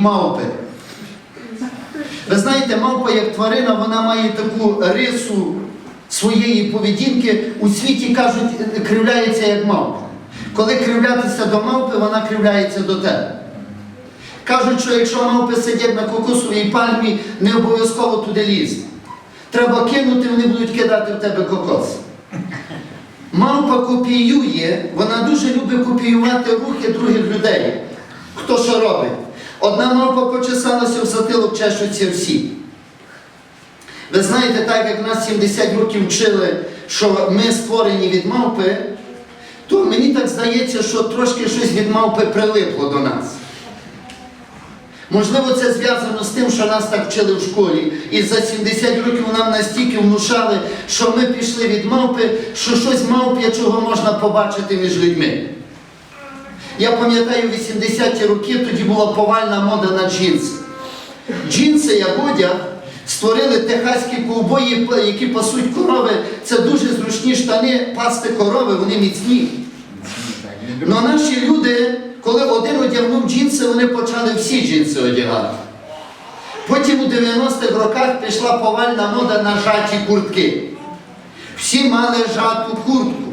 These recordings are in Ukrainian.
мавпи. Ви знаєте, мавпа як тварина, вона має таку рису своєї поведінки. У світі кажуть, кривляється як мавпа. Коли кривлятися до мавпи, вона кривляється до тебе. Кажуть, що якщо мавпи сидять на кокосовій пальмі, не обов'язково туди лізти. Треба кинути, вони будуть кидати в тебе кокос. Мавпа копіює, вона дуже любить копіювати рухи других людей. Хто що робить? Одна мавпа почесалася в затилок, чешуться всі. Ви знаєте, так як нас 70 років вчили, що ми створені від мавпи, то мені так здається, що трошки щось від мавпи прилипло до нас. Можливо, це зв'язано з тим, що нас так вчили в школі. І за 70 років нам настільки внушали, що ми пішли від мавпи, що щось мавп'ячого можна побачити між людьми. Я пам'ятаю 80-ті роки, тоді була повальна мода на джинси. Джинси, як одяг, створили техаські ковбої, які пасуть корови. Це дуже зручні штани, пасти корови, вони міцні. Ну наші люди, коли один одягнув джинси, вони почали всі джинси одягати. Потім у 90-х роках пішла повальна мода на жаті куртки. Всі мали жату куртку.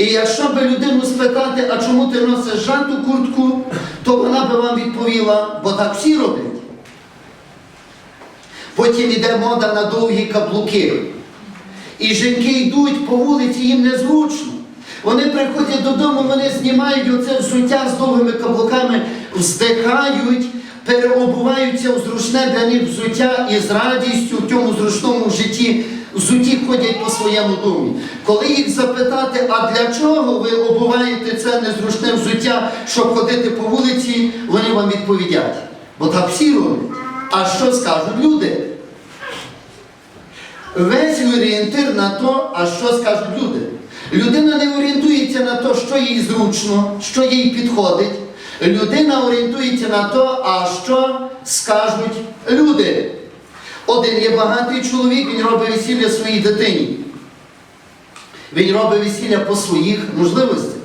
І якщо би людину спитати, а чому ти носиш жату куртку, то вона би вам відповіла, бо так всі роблять. Потім йде мода на довгі каблуки. І жінки йдуть по вулиці, їм незручно. Вони приходять додому, вони знімають оце взуття з довгими каблуками, вздихають, переобуваються в зручне для них взуття і з радістю в цьому зручному житті взуті ходять по своєму домі. Коли їх запитати, а для чого ви обуваєте це незручне взуття, щоб ходити по вулиці, вони вам відповідять. Бо так всі роблять. А що скажуть люди? Весь орієнтир на то, а що скажуть люди. Людина не орієнтується на те, що їй зручно, що їй підходить. Людина орієнтується на те, а що скажуть люди. Один є багатий чоловік, він робить весілля своїй дитині. Він робить весілля по своїх можливостях.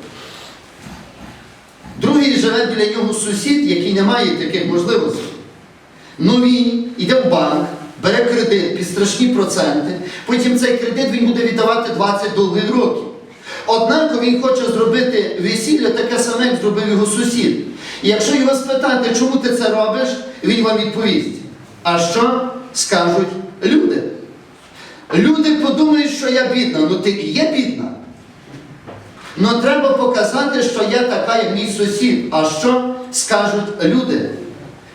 Другий живе біля нього сусід, який не має таких можливостей. Ну він йде в банк, бере кредит під страшні проценти, потім цей кредит він буде віддавати 20 довгих років. Однак він хоче зробити весілля таке саме, як зробив його сусід. І якщо його спитати, чому ти це робиш, він вам відповість. А що скажуть люди? Люди подумають, що я бідна. Ну ти і є бідна. Ну треба показати, що я така, як мій сусід. А що скажуть люди?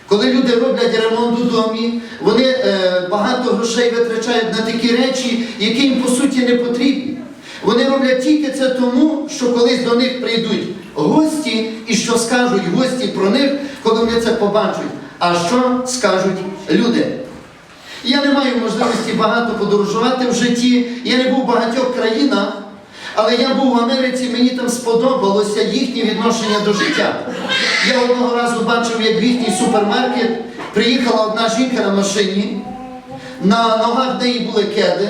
Коли люди роблять ремонт у домі, вони е, багато грошей витрачають на такі речі, які їм по суті не потрібні. Вони роблять тільки це тому, що колись до них прийдуть гості, і що скажуть гості про них, коли вони це побачать. А що скажуть люди? Я не маю можливості багато подорожувати в житті, я не був в багатьох країнах, але я був в Америці, мені там сподобалося їхнє відношення до життя. Я одного разу бачив, як в їхній супермаркет приїхала одна жінка на машині, на ногах в неї були кеди,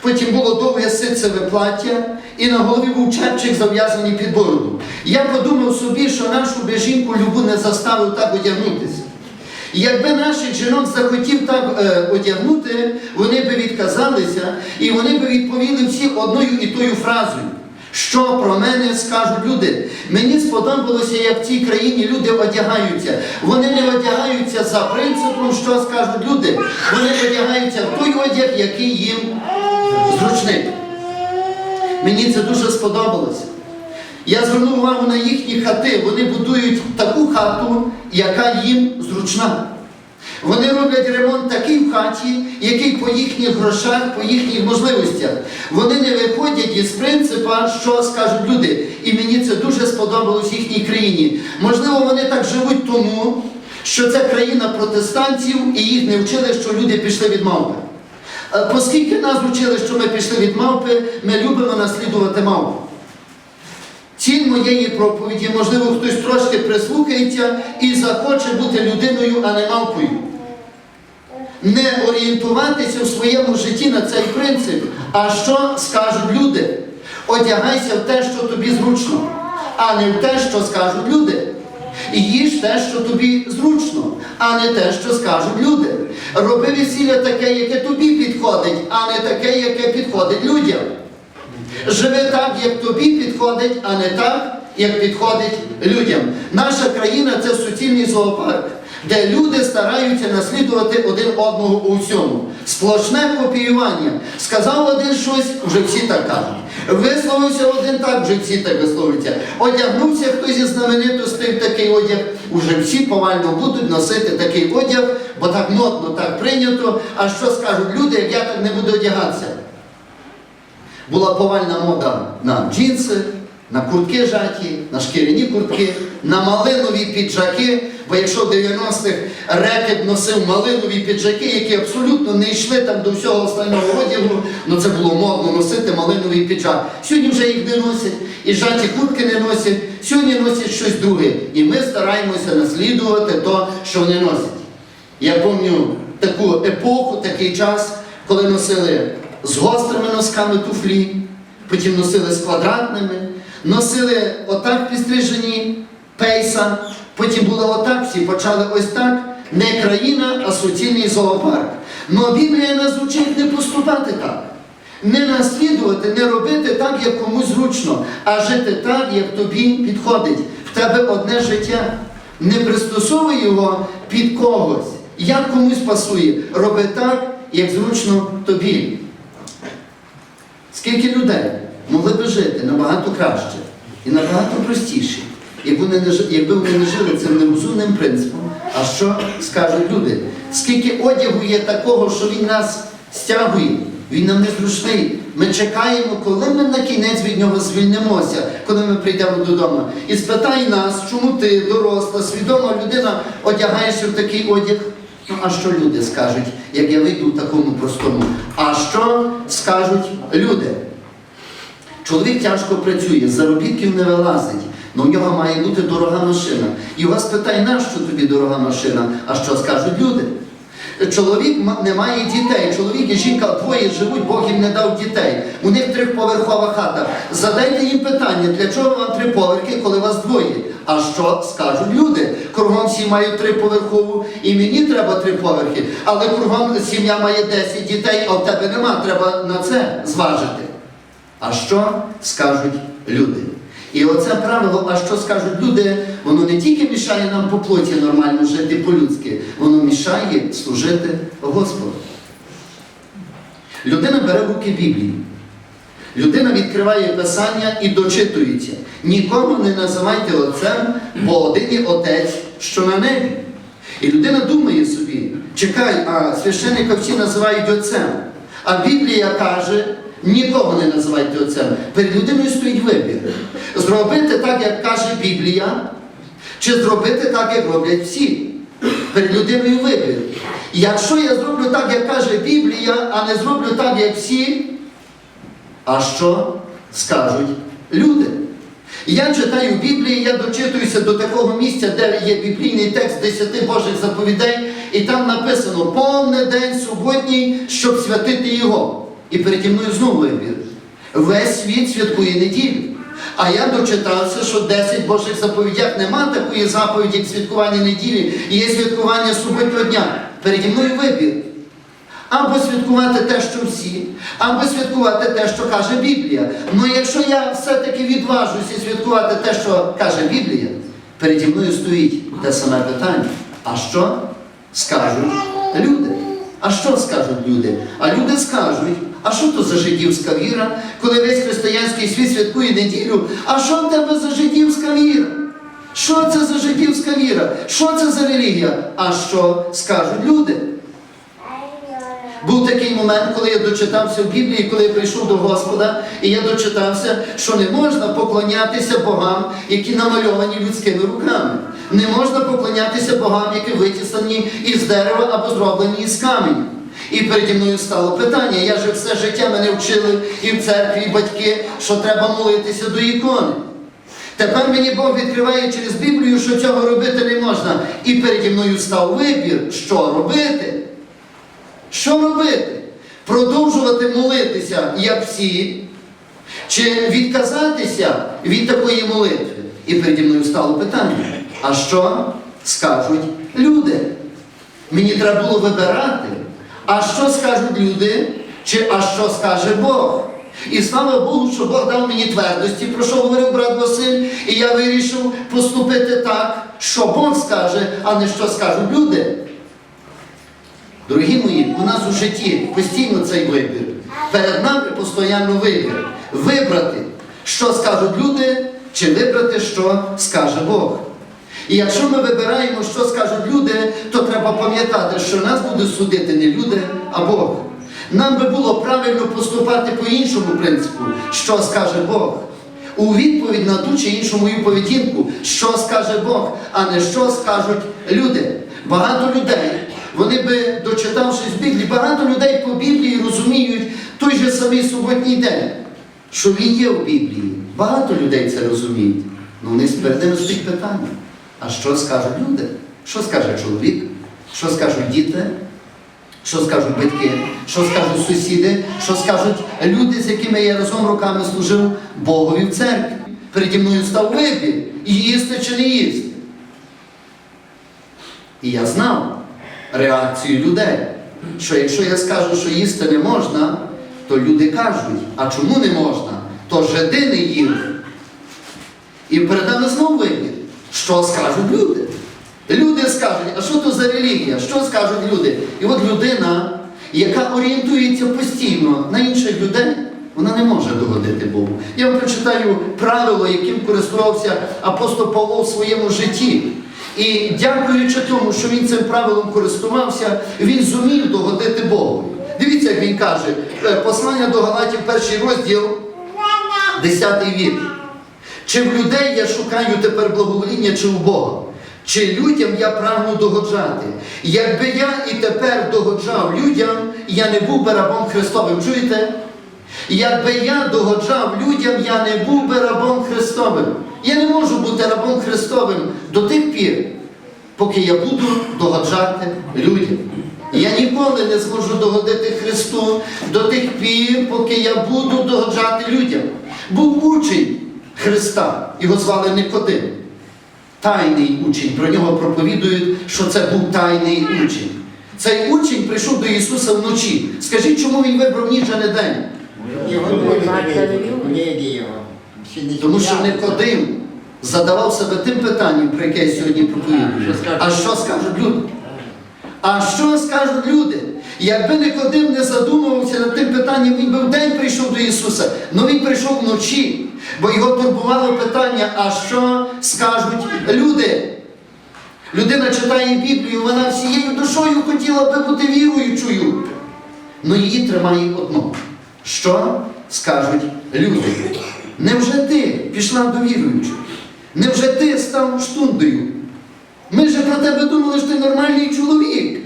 потім було довге ситцеве плаття, і на голові був чепчик зав'язаний під бороду. Я подумав собі, що нашу би жінку любу не заставив так одягнутися. І Якби наших жінок захотів так е, одягнути, вони би відказалися і вони би відповіли всі одною і тою фразою. Що про мене скажуть люди? Мені сподобалося, як в цій країні люди одягаються. Вони не одягаються за принципом, що скажуть люди. Вони одягаються в той одяг, який їм зручний. Мені це дуже сподобалося. Я звернув увагу на їхні хати. Вони будують таку хату, яка їм зручна. Вони роблять ремонт такий в хаті, який по їхніх грошах, по їхніх можливостях. Вони не виходять із принципа, що скажуть люди. І мені це дуже сподобалось в їхній країні. Можливо, вони так живуть тому, що це країна протестантів, і їх не вчили, що люди пішли від мавпи. Е, Оскільки нас вчили, що ми пішли від мавпи, ми любимо наслідувати мавпу. Ціль моєї проповіді, можливо, хтось трошки прислухається і захоче бути людиною, а не мавпою. Не орієнтуватися в своєму житті на цей принцип. А що скажуть люди? Одягайся в те, що тобі зручно, а не в те, що скажуть люди. Їж те, що тобі зручно, а не те, що скажуть люди. Роби весілля таке, яке тобі підходить, а не таке, яке підходить людям. Живи так, як тобі підходить, а не так, як підходить людям. Наша країна це суцільний зоопарк, де люди стараються наслідувати один одного у всьому. Сплошне копіювання. Сказав один щось, вже всі так кажуть. Висловився один так, вже всі так висловляться. Одягнувся хтось із знаменитостей такий одяг, уже всі повально будуть носити такий одяг, бо так модно, так прийнято. А що скажуть люди, як я так не буду одягатися? Була повальна мода на джинси, на куртки жаті, на шкіряні куртки, на малинові піджаки. Бо якщо в 90-х рекет носив малинові піджаки, які абсолютно не йшли там до всього остального одягу, ну це було модно носити малиновий піджак. Сьогодні вже їх не носять, і жаті куртки не носять, сьогодні носять щось друге. І ми стараємося наслідувати то, що вони носять. Я пам'ятаю таку епоху, такий час, коли носили з гострими носками туфлі, потім носили з квадратними, носили отак підстрижені пейса, потім було отак, всі почали ось так. Не країна, а суцільний зоопарк. Но Біблія нас учить не поступати так. Не наслідувати, не робити так, як комусь зручно, а жити так, як тобі підходить. В тебе одне життя. Не пристосовуй його під когось. Як комусь пасує, роби так, як зручно тобі. Скільки людей могли би жити набагато краще і набагато простіше, якби вони не якби вони не жили цим нерозумним принципом. А що скажуть люди? Скільки одягу є такого, що він нас стягує, він нам незручний. Ми чекаємо, коли ми на кінець від нього звільнимося, коли ми прийдемо додому. І спитай нас, чому ти, доросла, свідома людина, одягаєшся в такий одяг. Ну, а що люди скажуть, як я вийду в такому простому? А що скажуть люди? Чоловік тяжко працює, заробітків не вилазить, але в нього має бути дорога машина. І вас питає, нащо тобі дорога машина? А що скажуть люди? Чоловік не має дітей, чоловік і жінка двоє живуть, Бог їм не дав дітей. У них трьохповерхова хата. Задайте їм питання, для чого вам три поверхи, коли вас двоє? А що скажуть люди? Кругом всі мають триповерхову, і мені треба три поверхи, але кругом сім'я має 10 дітей, а в тебе нема, треба на це зважити. А що скажуть люди? І оце правило, а що скажуть люди, воно не тільки мішає нам по плоті нормально жити по-людськи, воно мішає служити Господу. Людина бере руки Біблію. Людина відкриває Писання і дочитується. Нікому не називайте отцем, бо один є отець, що на небі. І людина думає собі, чекай, а священника всі називають отцем. А Біблія каже, нікого не називайте отцем. Перед людиною стоїть вибір. Зробити так, як каже Біблія, чи зробити так, як роблять всі. Перед людиною вибір. Якщо я зроблю так, як каже Біблія, а не зроблю так, як всі, а що скажуть люди? Я читаю Біблію, я дочитуюся до такого місця, де є біблійний текст десяти Божих заповідей, і там написано повний день суботній, щоб святити його. І переді мною знову вибір. Весь світ святкує неділю. А я дочитався, що 10 Божих заповідях нема такої заповіді, як святкування неділі, і є святкування суботнього дня. Переді мною вибір. Або святкувати те, що всі, або святкувати те, що каже Біблія. Ну якщо я все-таки відважуся святкувати те, що каже Біблія, переді мною стоїть те саме питання. А що скажуть люди? А що скажуть люди? А люди скажуть, а що то за жидівська віра, коли весь християнський світ святкує неділю? А що в тебе за жидівська віра? Що це за жидівська віра? Що це за релігія? А що скажуть люди? Був такий момент, коли я дочитався в Біблії, коли я прийшов до Господа, і я дочитався, що не можна поклонятися богам, які намальовані людськими руками. Не можна поклонятися богам, які витіснені із дерева або зроблені із каменю. І переді мною стало питання. Я же все життя мене вчили і в церкві, і батьки, що треба молитися до ікони. Тепер мені Бог відкриває через Біблію, що цього робити не можна. І переді мною став вибір, що робити. Що робити? Продовжувати молитися, як всі, чи відказатися від такої молитви? І переді мною стало питання. А що скажуть люди. Мені треба було вибирати, а що скажуть люди, чи а що скаже Бог. І слава Богу, що Бог дав мені твердості, про що говорив брат Василь, і я вирішив поступити так, що Бог скаже, а не що скажуть люди. Дорогі мої, у нас у житті постійно цей вибір. Перед нами постійно вибір. Вибрати, що скажуть люди, чи вибрати, що скаже Бог. І якщо ми вибираємо, що скажуть люди, то треба пам'ятати, що нас буде судити не люди, а Бог. Нам би було правильно поступати по іншому принципу, що скаже Бог. У відповідь на ту чи іншу мою поведінку, що скаже Бог, а не що скажуть люди. Багато людей, вони би, дочитавшись Біблії, багато людей по Біблії розуміють той же самий суботній день, що він є в Біблії. Багато людей це розуміють. Ну вони перед ними стоїть питання. А що скажуть люди? Що скаже чоловік? Що скажуть діти? Що скажуть батьки? Що скажуть сусіди? Що скажуть люди, з якими я разом роками служив Богові в церкві? Переді мною став вибір, їсти чи не їсти. І я знав реакцію людей, що якщо я скажу, що їсти не можна, то люди кажуть, а чому не можна? То жиди не їли. І перед нами знову вибір. Що скажуть люди? Люди скажуть, а що то за релігія? Що скажуть люди? І от людина, яка орієнтується постійно на інших людей, вона не може догодити Богу. Я вам прочитаю правило, яким користувався апостол Павло в своєму житті. І дякуючи тому, що він цим правилом користувався, він зумів догодити Богу. Дивіться, як він каже, е, послання до Галатів, перший розділ, 10 вірш. Чи в людей я шукаю тепер благовоління, чи в Бога? Чи людям я прагну догоджати? Якби я і тепер догоджав людям, я не був би рабом Христовим. Чуєте? Якби я догоджав людям, я не був би рабом Христовим. Я не можу бути рабом Христовим до тих пір, поки я буду догоджати людям. Я ніколи не зможу догодити Христу до тих пір, поки я буду догоджати людям. Був учень Христа, його звали Никодим. Тайний учень, про нього проповідують, що це був тайний учень. Цей учень прийшов до Ісуса вночі. Скажіть, чому він вибрав ніч, а не день? Тому що Никодим задавав себе тим питанням, про яке я сьогодні проповідую. А що скажуть люди? А що скажуть люди? Якби Никодим не задумувався над тим питанням, він би в день прийшов до Ісуса, але він прийшов вночі, бо його турбувало питання, а що скажуть люди? Людина читає Біблію, вона всією душою хотіла би бути віруючою. але її тримає одно. Що скажуть люди? Невже ти пішла до віруючих? Невже ти став штундою? Ми же про тебе думали, що ти нормальний чоловік.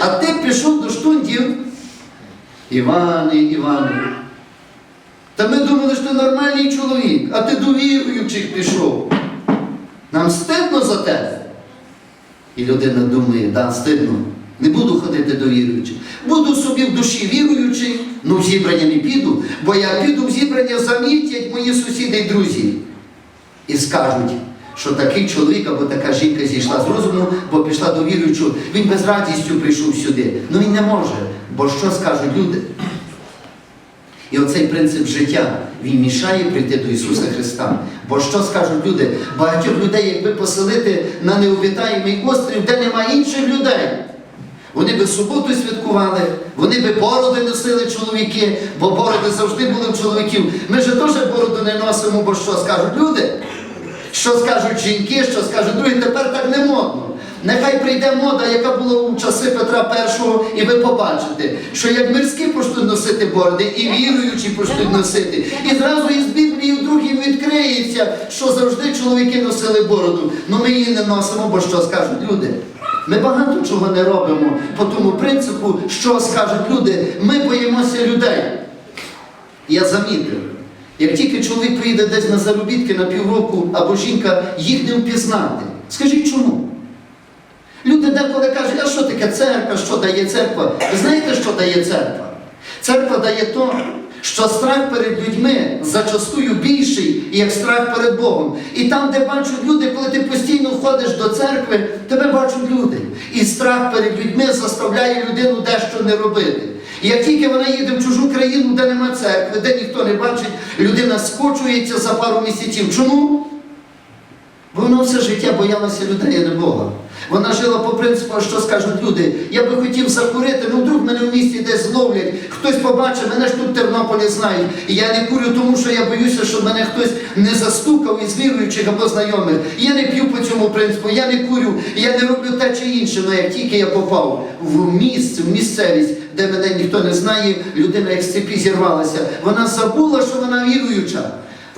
А ти пішов до штундів. Іване, Іване. Та ми думали, що ти нормальний чоловік, а ти до віруючих пішов. Нам стидно за тебе. І людина думає, да, стидно. Не буду ходити до віруючих. Буду собі в душі віруючий, ну в зібрання не піду, бо я піду в зібрання, замітять мої сусіди і друзі. І скажуть, що такий чоловік або така жінка зійшла з розуму, бо пішла до віруючого, він без радістю прийшов сюди. Ну він не може, бо що скажуть люди? І оцей принцип життя він мішає прийти до Ісуса Христа. Бо що скажуть люди? Багатьох людей, якби поселити на необітаємий острів, де нема інших людей. Вони би суботу святкували, вони би бороди носили чоловіки, бо бороди завжди були в чоловіків. Ми ж теж бороду не носимо, бо що скажуть люди? Що скажуть жінки, що скажуть другі, тепер так не модно. Нехай прийде мода, яка була у часи Петра І, і ви побачите, що як мирські почнуть носити бороди, і віруючі почнуть носити. І зразу із Біблії другим відкриється, що завжди чоловіки носили бороду. Ну ми її не носимо, бо що скажуть люди. Ми багато чого не робимо по тому принципу, що скажуть люди. Ми боїмося людей. Я замітив, як тільки чоловік приїде десь на заробітки на півроку або жінка, їх не впізнати. Скажіть чому? Люди деколи кажуть, а що таке церква, що дає церква? Ви знаєте, що дає церква? Церква дає то, що страх перед людьми зачастую більший, як страх перед Богом. І там, де бачать люди, коли ти постійно входиш до церкви, тебе бачать люди. І страх перед людьми заставляє людину дещо не робити. І як тільки вона їде в чужу країну, де нема церкви, де ніхто не бачить, людина скочується за пару місяців. Чому? Бо вона все життя боялася людей, а не Бога. Вона жила по принципу, що скажуть люди, я би хотів закурити, ну вдруг мене в місті десь зловлять, хтось побачить, мене ж тут в Тернополі знають. І я не курю, тому що я боюся, щоб мене хтось не застукав із віруючих або знайомих. Я не п'ю по цьому принципу, я не курю, я не роблю те чи інше. Ну як тільки я попав в місце, в місцевість, де мене ніхто не знає, людина як з цепі зірвалася, вона забула, що вона віруюча.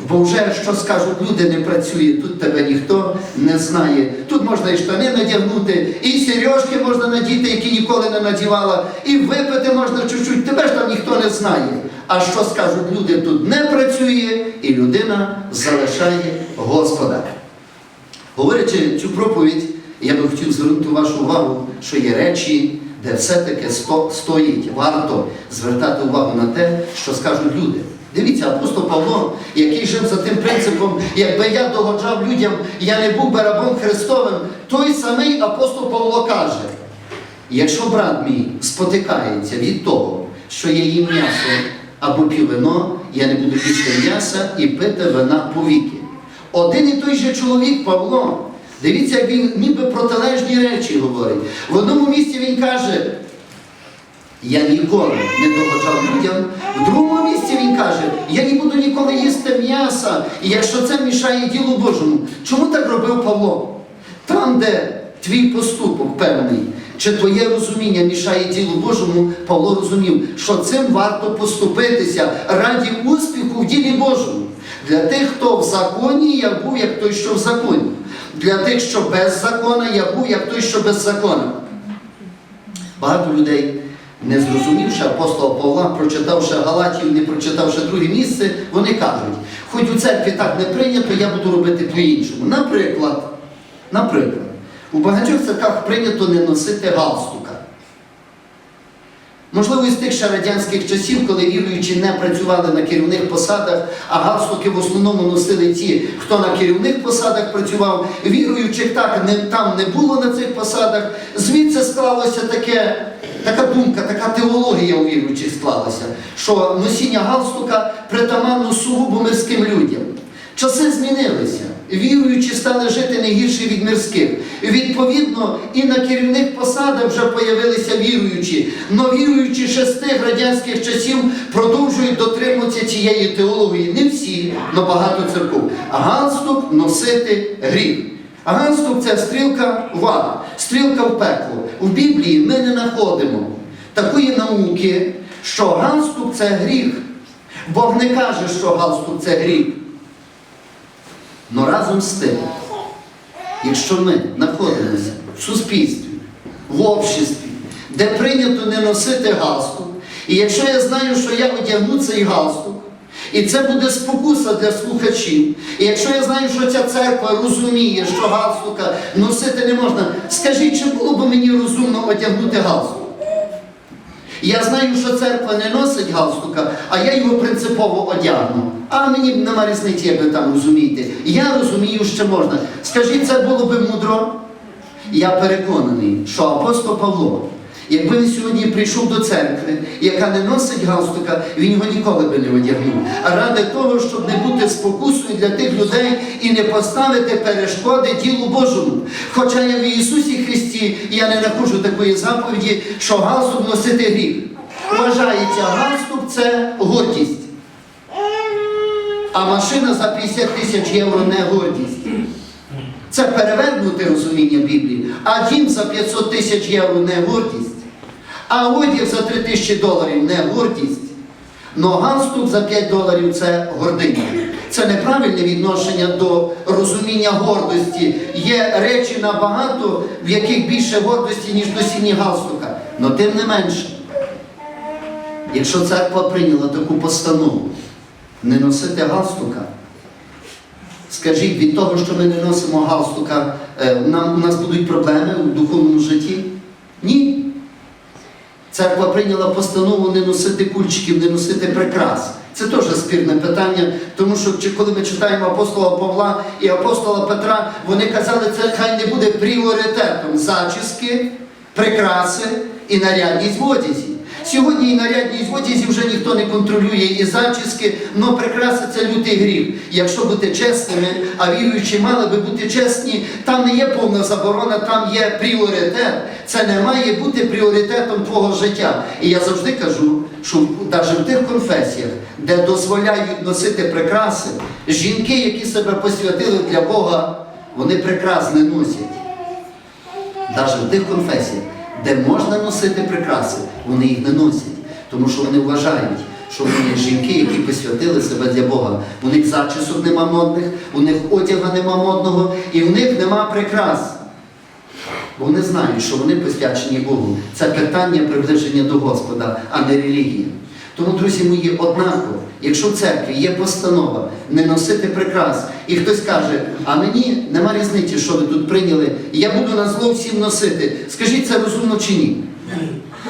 Бо вже що скажуть люди, не працює, тут тебе ніхто не знає. Тут можна і штани надягнути, і сережки можна надіти, які ніколи не надівала, і випити можна чуть-чуть, тебе ж там ніхто не знає. А що скажуть люди, тут не працює, і людина залишає Господа. Говорячи цю проповідь, я би хотів звернути вашу увагу, що є речі, де все-таки стоїть, варто звертати увагу на те, що скажуть люди. Дивіться, апостол Павло, який жив за тим принципом, якби я догоджав людям, я не був би рабом Христовим, той самий апостол Павло каже, якщо брат мій спотикається від того, що я їм м'ясо або п'ю вино, я не буду їсти м'яса і пити вина повіки. Один і той же чоловік Павло, дивіться, як він ніби протилежні речі говорить. В одному місці він каже, я ніколи не догоджав людям. І якщо це мішає ділу Божому. Чому так робив Павло? Там, де твій поступок певний, чи твоє розуміння мішає ділу Божому, Павло розумів, що цим варто поступитися раді успіху в ділі Божому. Для тих, хто в законі, я був як той, що в законі. Для тих, що без закона, я був як той, що без закона. Багато людей, не зрозумівши апостола Павла, прочитавши Галатів, не прочитавши друге місце, вони кажуть, хоч у церкві так не прийнято, я буду робити по-іншому. Наприклад, наприклад, у багатьох церквах прийнято не носити галстука. Можливо, із тих ще радянських часів, коли віруючі не працювали на керівних посадах, а галстуки в основному носили ті, хто на керівних посадах працював. Віруючих так не, там не було на цих посадах. Звідси склалося таке, така думка, така теологія у віруючих склалася, що носіння галстука притаманно сугубо мирським людям. Часи змінилися. Віруючі стали жити не гірше від мирських. Відповідно, і на керівних посадах вже появилися віруючі. Но віруючі тих радянських часів продовжують дотримуватися цієї теології. Не всі, але багато церков. А галстук носити гріх. А галстук це стрілка в ад, стрілка в пекло. В Біблії ми не знаходимо такої науки, що галстук це гріх. Бог не каже, що галстук це гріх. Но разом з тим, якщо ми знаходимося в суспільстві, в обществі, де прийнято не носити галстук, і якщо я знаю, що я одягну цей галстук, і це буде спокуса для слухачів, і якщо я знаю, що ця церква розуміє, що галстука носити не можна, скажіть, чи було б мені розумно одягнути галстук? Я знаю, що церква не носить галстука, а я його принципово одягну. А мені нема різниці, як ви там розумієте. Я розумію, що можна. Скажіть, це було би мудро? Я переконаний, що апостол Павло, якби він сьогодні прийшов до церкви, яка не носить галстука, він його ніколи би не одягнув. А ради того, щоб не бути спокусою для тих людей і не поставити перешкоди ділу Божому. Хоча я в Ісусі Христі, я не нахожу такої заповіді, що галстук носити гріх. Вважається, галстук це гордість. А машина за 50 тисяч євро не гордість. Це перевернуте розуміння Біблії. А дім за 500 тисяч євро не гордість. А одяг за 3 тисячі доларів не гордість. Но галстук за 5 доларів це гординя. Це неправильне відношення до розуміння гордості. Є речі набагато, в яких більше гордості, ніж носіння галстука. Но тим не менше, якщо церква прийняла таку постанову не носити галстука, Скажіть, від того, що ми не носимо галстука, е, нам, у нас будуть проблеми у духовному житті? Ні. Церква прийняла постанову не носити кульчиків, не носити прикрас. Це теж спірне питання, тому що коли ми читаємо апостола Павла і апостола Петра, вони казали, це хай не буде пріоритетом зачіски, прикраси і нарядність в одязі. Сьогодні і нарядність в одязі вже ніхто не контролює і зачіски, але прикраси це лютий гріх. Якщо бути чесними, а віруючі мали би бути чесні, там не є повна заборона, там є пріоритет. Це не має бути пріоритетом твого життя. І я завжди кажу, що навіть в тих конфесіях, де дозволяють носити прикраси, жінки, які себе посвятили для Бога, вони прикрас не носять. Навіть в тих конфесіях, де можна носити прикраси, вони їх не носять, тому що вони вважають, що вони жінки, які посвятили себе для Бога. У них зачісок нема модних, у них одяга нема модного, і в них нема прикрас. Вони знають, що вони посвячені Богу. Це питання приближення до Господа, а не релігія. Тому, друзі мої, однаково, якщо в церкві є постанова не носити прикрас, і хтось каже, а мені нема різниці, що ви тут прийняли, я буду на зло всім носити. Скажіть, це розумно чи ні?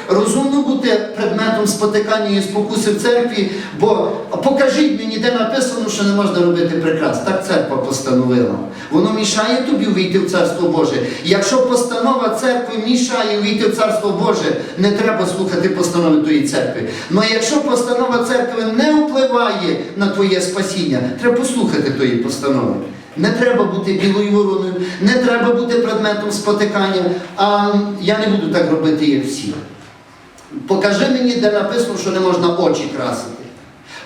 Розумно бути предметом спотикання і спокуси в церкві, бо покажіть мені, де написано, що не можна робити прикрас. Так церква постановила. Воно мішає тобі увійти в Царство Боже. Якщо постанова церкви мішає увійти в Царство Боже, не треба слухати постанови тої церкви. Але якщо постанова церкви не впливає на твоє спасіння, треба послухати тої постанови. Не треба бути білою вороною, не треба бути предметом спотикання, а я не буду так робити, як всі. Покажи мені, де написано, що не можна очі красити.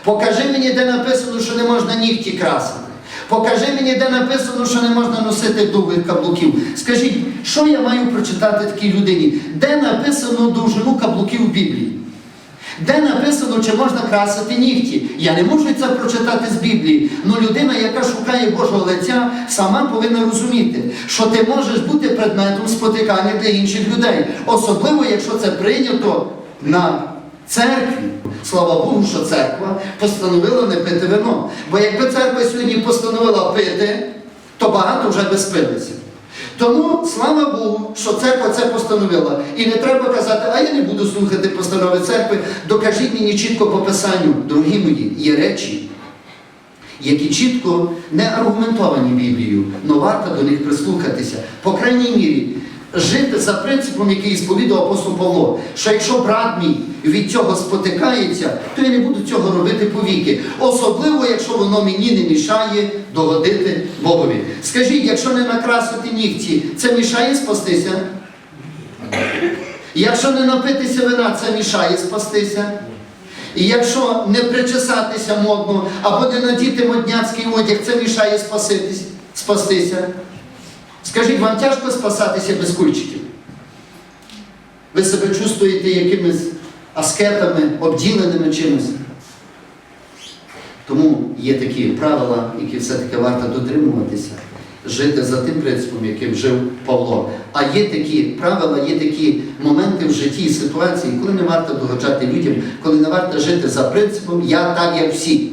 Покажи мені, де написано, що не можна нігті красити. Покажи мені, де написано, що не можна носити довгих каблуків. Скажіть, що я маю прочитати такій людині? Де написано довжину каблуків в Біблії? Де написано, чи можна красити нігті? Я не можу це прочитати з Біблії. але людина, яка шукає Божого лиця, сама повинна розуміти, що ти можеш бути предметом спотикання для інших людей. Особливо, якщо це прийнято на церкві. Слава Богу, що церква постановила не пити вино. Бо якби церква сьогодні постановила пити, то багато вже би спилися. Тому слава Богу, що церква це постановила. І не треба казати, а я не буду слухати постанови церкви. Докажіть мені чітко по писанню, дорогі мої, є речі, які чітко не аргументовані Біблією, але варто до них прислухатися. По крайній мірі, жити за принципом, який сповідав апостол Павло, що якщо брат мій від цього спотикається, то я не буду цього робити повіки. Особливо, якщо воно мені не мішає догодити Богові. Скажіть, якщо не накрасити нігті, це мішає спастися? Якщо не напитися вина, це мішає спастися? І якщо не причесатися модно або не надіти модняцький одяг, це мішає спаситись, спастися. Скажіть, вам тяжко спасатися без кульчиків? Ви себе чувствуєте якимись аскетами, обділеними чимось? Тому є такі правила, які все-таки варто дотримуватися, жити за тим принципом, яким жив Павло. А є такі правила, є такі моменти в житті і ситуації, коли не варто догоджати людям, коли не варто жити за принципом Я так, як всі.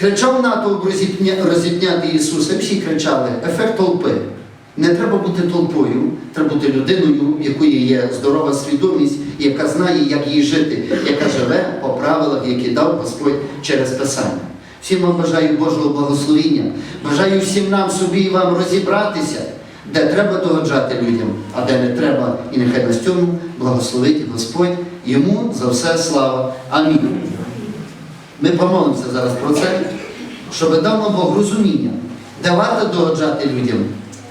Кричав натовп розіпня- розіпняти Ісуса, всі кричали, ефект толпи. Не треба бути толпою, треба бути людиною, в якої є здорова свідомість, яка знає, як їй жити, яка живе по правилах, які дав Господь через Писання. Всім вам бажаю Божого благословіння. Бажаю всім нам собі і вам розібратися, де треба догоджати людям, а де не треба. І нехай нас цьому благословить Господь. Йому за все слава. Амінь. Ми помолимося зараз про це, щоб дав нам Бог розуміння, де варто догоджати людям,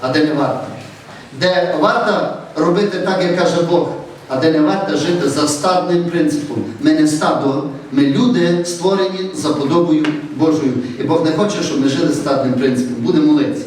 а де не варто. Де варто робити так, як каже Бог, а де не варто жити за стадним принципом. Ми не стадо, ми люди створені за подобою Божою. І Бог не хоче, щоб ми жили стадним принципом. Будемо молитися.